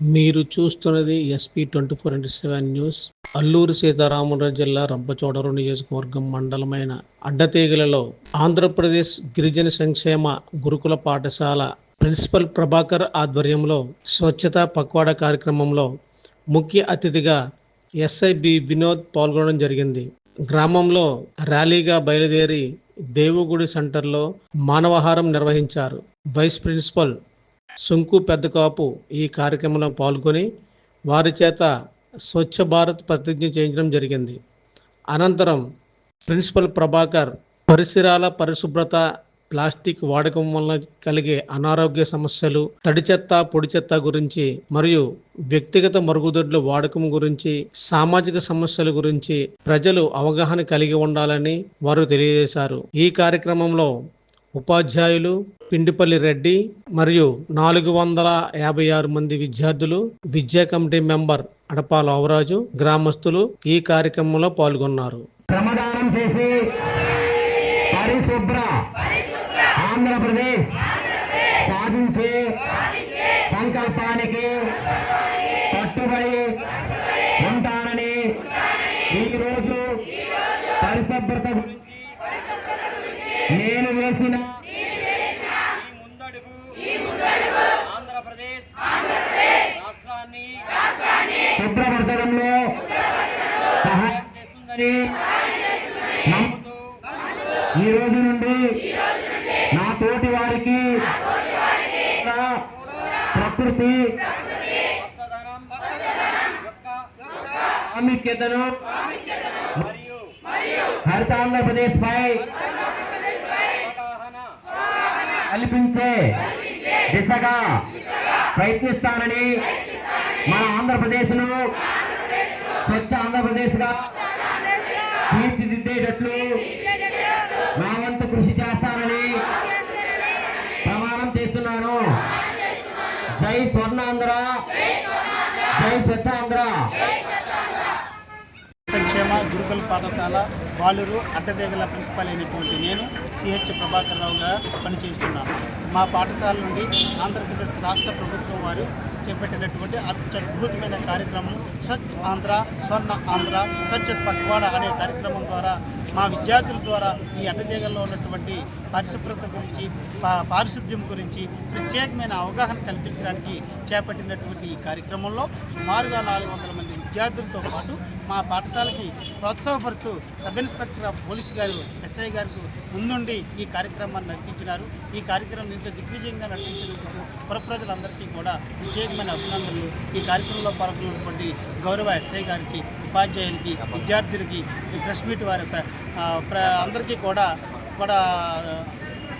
మీరు చూస్తున్నది SP twenty four into seven news. Alluri Sitaramaraju జిల్లా రంపచోడవరం నియోజకవర్గం మండలమైన అడ్డతీగలలో ఆంధ్రప్రదేశ్ గిరిజన సంక్షేమ గురుకుల పాఠశాల ప్రిన్సిపల్ ప్రభాకర్ ఆధ్వర్యంలో స్వచ్ఛత పక్వాడ కార్యక్రమంలో ముఖ్య అతిథిగా ఎస్ఐబి వినోద్ పాల్గొనడం జరిగింది. గ్రామంలో ర్యాలీగా బయలుదేరి దేవుగుడి సెంటర్లో మానవహారం నిర్వహించారు. వైస్ ప్రిన్సిపల్ సుంకు పెద్దకాపు ఈ కార్యక్రమంలో పాల్గొని వారి చేత స్వచ్ఛ భారత్ ప్రతిజ్ఞ చేయించడం జరిగింది. అనంతరం ప్రిన్సిపల్ ప్రభాకర్ పరిసరాల పరిశుభ్రత ప్లాస్టిక్ వాడకం వల్ల కలిగే అనారోగ్య సమస్యలు తడి చెత్త పొడి చెత్త గురించి మరియు వ్యక్తిగత మరుగుదొడ్ల వాడకం గురించి సామాజిక సమస్యల గురించి ప్రజలు అవగాహన కలిగి ఉండాలని వారు తెలియజేశారు. ఈ కార్యక్రమంలో ఉపాధ్యాయులు పిండిపల్లి రెడ్డి మరియు నాలుగు వందల యాభై ఆరు మంది విద్యార్థులు విద్యా కమిటీ మెంబర్ అడపాల అవరాజు గ్రామస్తులు ఈ కార్యక్రమంలో పాల్గొన్నారు. శ్రమదానం చేసి పరిశుభ్ర ఆంధ్రప్రదేశ్ సాధించే సంకల్పానికి కట్టుబడి ఉంటానని ఈరోజు పరిశుభ్రత గురించి నేను వేసిన ఆంధ్రప్రదేశ్ రాష్ట్రాన్ని శుభ్రపరచడంలో సహాయం చేస్తుందని నమ్ముతూ ఈ రోజు నుండి నా తోటి వారికి ప్రకృతి ప్రాముఖ్యతను మరియు హరిత ఆంధ్రప్రదేశ్ పై కల్పించే దిశగా ప్రయత్నిస్తానని మన ఆంధ్రప్రదేశ్ను స్వచ్ఛ ఆంధ్రప్రదేశ్గా తీర్చిదిద్దేటట్లు నా వంతు కృషి చేస్తానని ప్రమాణం చేస్తున్నాను. జై స్వర్ణాంధ్ర. జై స్వచ్ఛాంధ్ర. గ్రామ గురుకుల పాఠశాల బాలూరు అడ్డదేగల ప్రిన్సిపల్ అయినటువంటి నేను సిహెచ్ ప్రభాకర్ రావుగా పనిచేస్తున్నాను మా పాఠశాల నుండి ఆంధ్రప్రదేశ్ రాష్ట్ర ప్రభుత్వం వారు చేపట్టినటువంటి అత్యద్భుతమైన కార్యక్రమం స్వచ్ఛ ఆంధ్ర స్వర్ణ ఆంధ్ర స్వచ్ఛ పక్వాడ అనే కార్యక్రమం ద్వారా మా విద్యార్థుల ద్వారా ఈ అడ్డదేగల్లో ఉన్నటువంటి పరిశుభ్రత గురించి పా- పారిశుద్ధ్యం గురించి ప్రత్యేకమైన అవగాహన కల్పించడానికి చేపట్టినటువంటి ఈ కార్యక్రమంలో సుమారుగా నాలుగు వందల మంది విద్యార్థులతో పాటు మా పాఠశాలకి ప్రోత్సాహపడుతూ సబ్ ఇన్స్పెక్టర్ ఆఫ్ పోలీస్ గారు ఎస్ఐ గారికి ముందుండి ఈ కార్యక్రమాన్ని నడిపించినారు. ఈ కార్యక్రమం ఇంత దిగ్విజయంగా నడిపించినందుకు పురప్రజలందరికీ కూడా ప్రత్యేకమైన అభినందనలు. ఈ కార్యక్రమంలో పాల్గొన్నటువంటి గౌరవ ఎస్ఐ గారికి ఉపాధ్యాయులకి విద్యార్థులకి ప్రెస్ మీట్ వారి అందరికీ కూడా కూడా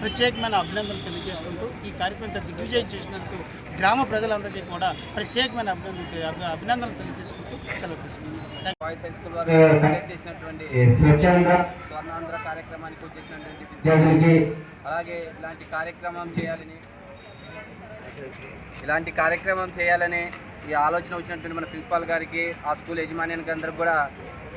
ప్రత్యేకమైన అభినందనలు తెలియజేసుకుంటూ ఈ కార్యక్రమం దిగ్విజయం చేసినందుకు గ్రామ ప్రజలందరికీ కూడా ప్రత్యేకమైన అభినందనలు అభి- అభినందనలు తెలియజేసుకుంటూ సెలవు స్వర్ణాంధ్ర కార్యక్రమానికి వచ్చేసినటువంటి విద్యార్థులకి అలాగే ఇలాంటి కార్యక్రమం చేయాలని ఇలాంటి కార్యక్రమం చేయాలని ఈ ఆలోచన వచ్చినటువంటి మన ప్రిన్సిపాల్ గారికి ఆ స్కూల్ యజమాన్యానికి అందరికి కూడా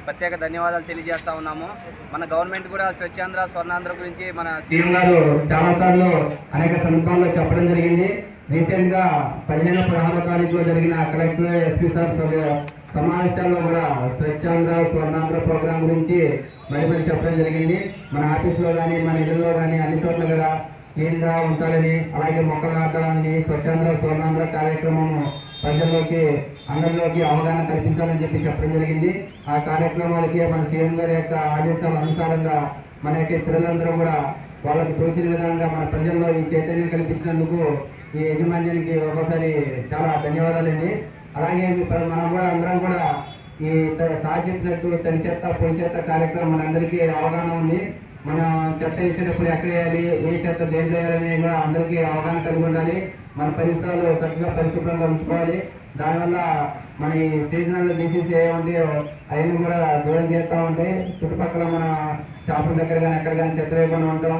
ప్రత్యేక ధన్యవాదాలు తెలియజేస్తా ఉన్నాము. మన గవర్నమెంట్ కూడా స్వచ్ఛాంధ్ర స్వర్ణాంధ్ర గురించి మన సీఎం గారు చాలాసార్లు అనేక సందర్భాల్లో చెప్పడం జరిగింది. రీసెంట్గా పదిహేను పదహారో తారీఖులో జరిగిన కలెక్టర్ ఎస్పీ సార్ సమావేశాల్లో కూడా స్వచ్ఛాంధ్ర స్వర్ణాంధ్ర ప్రోగ్రాం గురించి మరి చెప్పడం జరిగింది. మన ఆఫీసులో కానీ మన ఇళ్ళలో కానీ అన్ని చోట్ల కూడా క్లీన్గా ఉంచాలని అలాగే మొక్కలు నాటాలని స్వచ్ఛాంధ్ర స్వర్ణాంధ్ర కార్యక్రమం ప్రజల్లోకి అందరిలోకి అవగాహన కల్పించాలని చెప్పి చెప్పడం జరిగింది. ఆ కార్యక్రమాలకి మన సీఎం గారి యొక్క ఆదేశాల అనుసారంగా మన యొక్క పిల్లలందరూ కూడా వాళ్ళకి తోచిన విధంగా మన ప్రజల్లో ఈ చైతన్యం కల్పించినందుకు ఈ యజమాన్యానికి ఒకసారి చాలా ధన్యవాదాలండి. అలాగే మనం కూడా అందరం కూడా ఈ త- సార్ చేత పొడి చేత కార్యక్రమం మనందరికీ అవగాహన ఉంది. మనం చెత్త వేసేటప్పుడు ఎక్కడ వేయాలి? ఏ చెత్త దేంట్లో వేయాలని కూడా అందరికీ అవగాహన కలిగి ఉండాలి. మన పరిసరాలు చక్కగా పరిశుభ్రంగా ఉంచుకోవాలి. దానివల్ల మన సీజనల్ డిసీజ్ ఏమంటే అవన్నీ కూడా దూరం చేస్తూ ఉంటాయి. చుట్టుపక్కల మన షాపుల దగ్గర కానీ ఎక్కడ కానీ చెత్త వేయకుండా ఉంటాం.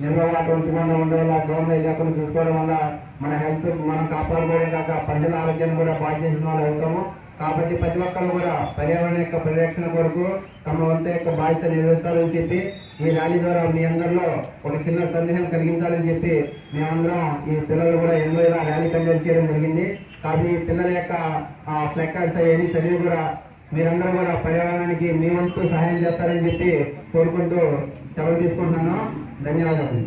నిల్వ వాటర్ ఉంచకుండా ఉండడం వల్ల దోమలు లేకుండా చూసుకోవడం వల్ల మన హెల్త్ మనం కాపాడుకోవడం కాక ప్రజల ఆరోగ్యాన్ని కూడా బాగా చేసిన వాళ్ళు అవుతాము. కాబట్టి ప్రతి ఒక్కరు కూడా పర్యావరణ యొక్క పరిరక్షణ కొరకు తమ వంతు యొక్క బాధ్యత నిర్వహిస్తారని చెప్పి ఈ ర్యాలీ ద్వారా మీ అందరిలో ఒక చిన్న సందేహం కలిగించాలని చెప్పి మేమందరం ఈ పిల్లలు కూడా ఎన్నో ఇలా ర్యాలీ కండక్ట్ చేయడం జరిగింది. కాబట్టి ఈ పిల్లల యొక్క ఫ్లెక్కర్స్ అవన్నీ చదివి కూడా మీరందరూ కూడా పర్యావరణానికి మీ వంతు సహాయం చేస్తారని చెప్పి కోరుకుంటూ సెలవు తీసుకుంటున్నాను. ధన్యవాదాలు.